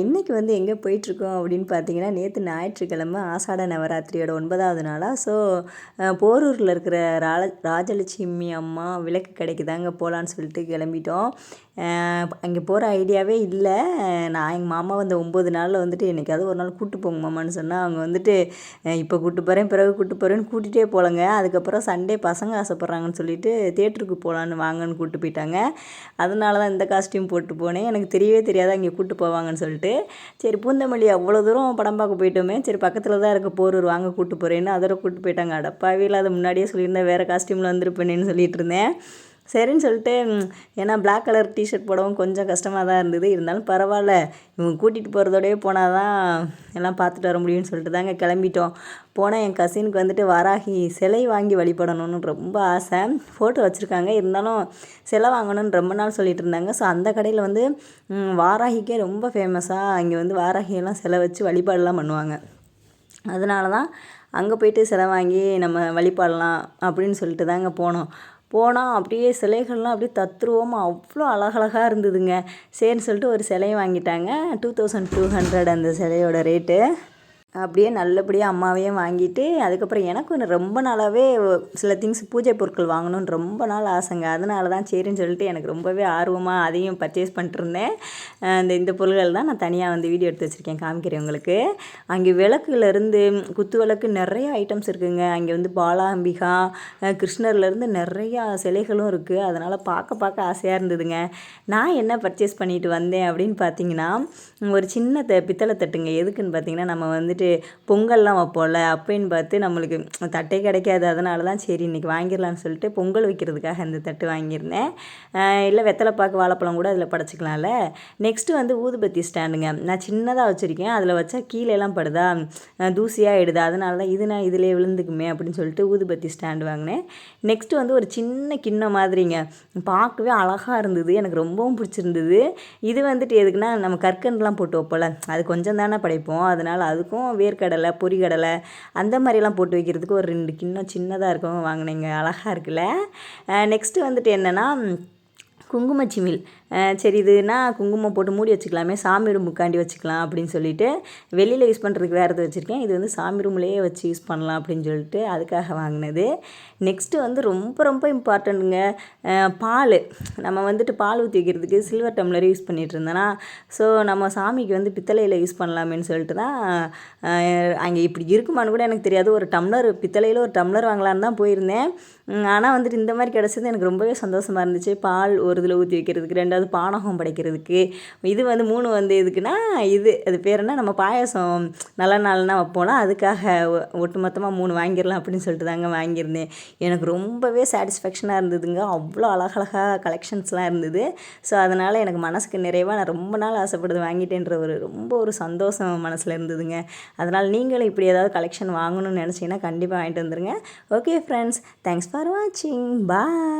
இன்றைக்கி வந்து எங்கே போயிட்டுருக்கோம் அப்படின்னு பார்த்தீங்கன்னா நேற்று ஞாயிற்றுக்கிழமை ஆஷாட நவராத்திரியோட ஒன்பதாவது நாளாக ஸோ போரூரில் இருக்கிற ரால ராஜலட்சுமி அம்மா விளக்கு கடைக்கு தாங்க போகலான்னு சொல்லிட்டு கிளம்பிட்டோம். அங்கே போகிற ஐடியாவே இல்லை. நான் எங்கள் மாமா வந்த ஒம்பது நாளில் வந்துட்டு என்றைக்காவது ஒரு நாள் கூப்பிட்டு போங்க மாமான்னு சொன்னால் அவங்க வந்துட்டு இப்போ கூப்பிட்டு போகிறேன் பிறகு கூப்பிட்டு போகிறேன்னு கூட்டிகிட்டே போகலங்க அதுக்கப்புறம் சண்டே பசங்க ஆசைப்பட்றாங்கன்னு சொல்லிட்டு தேட்டருக்கு போகலான்னு வாங்கன்னு கூப்பிட்டு போயிட்டாங்க. அதனால தான் இந்த காஸ்டியூம் போட்டு போனேன். எனக்கு தெரியவே தெரியாது அங்கே கூப்பிட்டு வாங்கன்னு சொல்லிட்டு சரி பூந்தமல்லி அவ்வளோ தூரம் படம் பார்க்க போயிட்டோமே சரி பக்கத்தில் தான் இருக்க போரூர் வாங்க கூப்பிட்டு போகிறேன்னு அதோட கூப்பிட்டு போயிட்டாங்க. அடப்பாவே இல்லாத முன்னாடியே சொல்லியிருந்தேன் வேறு காஸ்டியூமில் வந்திருப்பேனேன்னு சொல்லிட்டு இருந்தேன். சரின்னு சொல்லிட்டு ஏன்னா பிளாக் கலர் டிஷர்ட் போடவும் கொஞ்சம் கஷ்டமாக தான் இருந்தது. இருந்தாலும் பரவாயில்ல. இவங்க கூட்டிகிட்டு போகிறதோடய போனால் தான் எல்லாம் பார்த்துட்டு வர முடியும்னு சொல்லிட்டு தாங்க கிளம்பிட்டோம். போனால் என் கசினுக்கு வந்துட்டு வராகி சிலை வாங்கி வழிபடணும்னு ரொம்ப ஆசை. ஃபோட்டோ வச்சுருக்காங்க. இருந்தாலும் சிலை வாங்கணும்னு ரொம்ப நாள் சொல்லிட்டு இருந்தாங்க. ஸோ அந்த கடையில் வந்து வாராகிக்கே ரொம்ப ஃபேமஸாக இங்கே வந்து வாராகியெல்லாம் சிலை வச்சு வழிபாடெல்லாம் பண்ணுவாங்க. அதனால தான் அங்கே போயிட்டு சிலை வாங்கி நம்ம வழிபாடலாம் அப்படின்னு சொல்லிட்டு தாங்க போனோம். போனால் அப்படியே சிலைகள்லாம் அப்படியே தத்ரூபமாக அவ்வளோ அழகழகாக இருந்ததுங்க. சரின்னு சொல்லிட்டு ஒரு சிலையை வாங்கிட்டாங்க. டூ தௌசண்ட் டூ ஹண்ட்ரட் அந்த சிலையோட ரேட்டு. அப்படியே நல்லபடியாக அம்மாவையும் வாங்கிட்டு அதுக்கப்புறம் எனக்கும் ரொம்ப நாளாகவே சில திங்ஸ் பூஜை பொருட்கள் வாங்கணும்னு ரொம்ப நாள் ஆசைங்க. அதனால தான் சரின்னு சொல்லிட்டு எனக்கு ரொம்பவே ஆர்வமாக அதையும் பர்ச்சேஸ் பண்ணிட்டுருந்தேன் இந்த இந்த பொருள்கள் தான் நான் தனியாக வந்து வீடியோ எடுத்து வச்சுருக்கேன். காமிக்கிறேன் உங்களுக்கு. அங்கே விளக்குலேருந்து குத்து விளக்கு நிறைய ஐட்டம்ஸ் இருக்குதுங்க அங்கே வந்து பாலாம்பிகா கிருஷ்ணர்லேருந்து நிறையா சிலைகளும் இருக்குது அதனால் பார்க்க பார்க்க ஆசையாக இருந்ததுங்க. நான் என்ன பர்ச்சேஸ் பண்ணிட்டு வந்தேன் அப்படின்னு பார்த்தீங்கன்னா ஒரு சின்ன த பித்தளை தட்டுங்க. எதுக்குன்னு பார்த்தீங்கன்னா நம்ம வந்துட்டு வந்துட்டு பொங்கல்லாம் வைப்போம்ல அப்போன்னு பார்த்து நம்மளுக்கு தட்டே கிடைக்காது. அதனால தான் சரி இன்றைக்கி வாங்கிடலான்னு சொல்லிட்டு பொங்கல் வைக்கிறதுக்காக இந்த தட்டு வாங்கியிருந்தேன். இல்லை வெத்தலைப்பாக்கு வாழைப்பழம் கூட அதில் படைச்சிக்கலாம்ல. நெக்ஸ்ட்டு வந்து ஊதுபத்தி ஸ்டாண்டுங்க. நான் சின்னதாக வச்சுருக்கேன். அதில் வச்சா கீழேலாம் படுதா? தூசியாக ஆகிடுது அதனால தான் இது நான் இதிலே விழுந்துக்குமே அப்படின்னு சொல்லிட்டு ஊதுபத்தி ஸ்டாண்டு வாங்கினேன். நெக்ஸ்ட்டு வந்து ஒரு சின்ன கிண்ணம் மாதிரிங்க. பார்க்கவே அழகாக இருந்தது. எனக்கு ரொம்பவும் பிடிச்சிருந்தது. இது வந்துட்டு எதுக்குன்னா நம்ம கற்கண்டுலாம் போட்டு வைப்போம்ல. அது கொஞ்சம் தானே படைப்போம். அதனால் அதுக்கும் வேர்க்கடலை பொரிகடலை அந்த மாதிரிலாம் போட்டு வைக்கிறதுக்கு ஒரு ரெண்டு கிண்ணம் சின்னதாக இருக்கும் வாங்கினீங்க. அழகாக இருக்குல்ல? நெக்ஸ்ட்டு வந்துட்டு என்னென்னா குங்குமச்சிமில். சரி இதுனா குங்குமம் போட்டு மூடி வச்சுக்கலாமே சாமி ரூம் ரூமுக்காண்டி வச்சுக்கலாம் அப்படின்னு சொல்லிட்டு வெளியில் யூஸ் பண்ணுறதுக்கு வேறு எது வச்சுருக்கேன். இது வந்து சாமி ரூம்லேயே வச்சு யூஸ் பண்ணலாம் அப்படின்னு சொல்லிட்டு அதுக்காக வாங்கினது. நெக்ஸ்ட்டு வந்து ரொம்ப ரொம்ப இம்பார்ட்டண்ட்டுங்க பால். நம்ம வந்துட்டு பால் ஊற்றி வைக்கிறதுக்கு சில்வர் டம்ளர் யூஸ் பண்ணிகிட்டு இருந்தேன்னா ஸோ நம்ம சாமிக்கு வந்து பித்தளையில் யூஸ் பண்ணலாமேன்னு சொல்லிட்டு தான் அங்கே இப்படி இருக்குமான்னு கூட எனக்கு தெரியாது. ஒரு டம்ளர் பித்தளையில் ஒரு டம்ளர் வாங்கலான்னு தான் போயிருந்தேன். ஆனால் வந்துட்டு இந்த மாதிரி கிடச்சது எனக்கு ரொம்பவே சந்தோஷமாக இருந்துச்சு. பால் ஒரு அதில் ஊற்றி வைக்கிறதுக்கு ரெண்டாவது பானகம் படைக்கிறதுக்கு. இது வந்து மூணு வந்து எதுக்குன்னா இது அது பேர் என்ன? நம்ம பாயசம் நல்ல நாள்னா வைப்போம்னா அதுக்காக ஒட்டுமொத்தமாக மூணு வாங்கிடலாம் அப்படின்னு சொல்லிட்டு தாங்க வாங்கியிருந்தேன். எனக்கு ரொம்பவே சாட்டிஸ்ஃபேக்ஷனாக இருந்ததுங்க. அவ்வளோ அழகழகாக கலெக்ஷன்ஸ்லாம் இருந்தது. ஸோ அதனால் எனக்கு மனசுக்கு நிறைவாக நான் ரொம்ப நாள் ஆசைப்படுது வாங்கிட்டேன்ற ஒரு ரொம்ப ஒரு சந்தோஷம் மனசில் இருந்ததுங்க. அதனால் நீங்களும் இப்படி ஏதாவது கலெக்ஷன் வாங்கணும்னு நினச்சிங்கன்னா கண்டிப்பாக வாங்கிட்டு வந்துடுங்க ஓகே ஃப்ரெண்ட்ஸ் தேங்க்ஸ் ஃபார் வாட்சிங் பாய்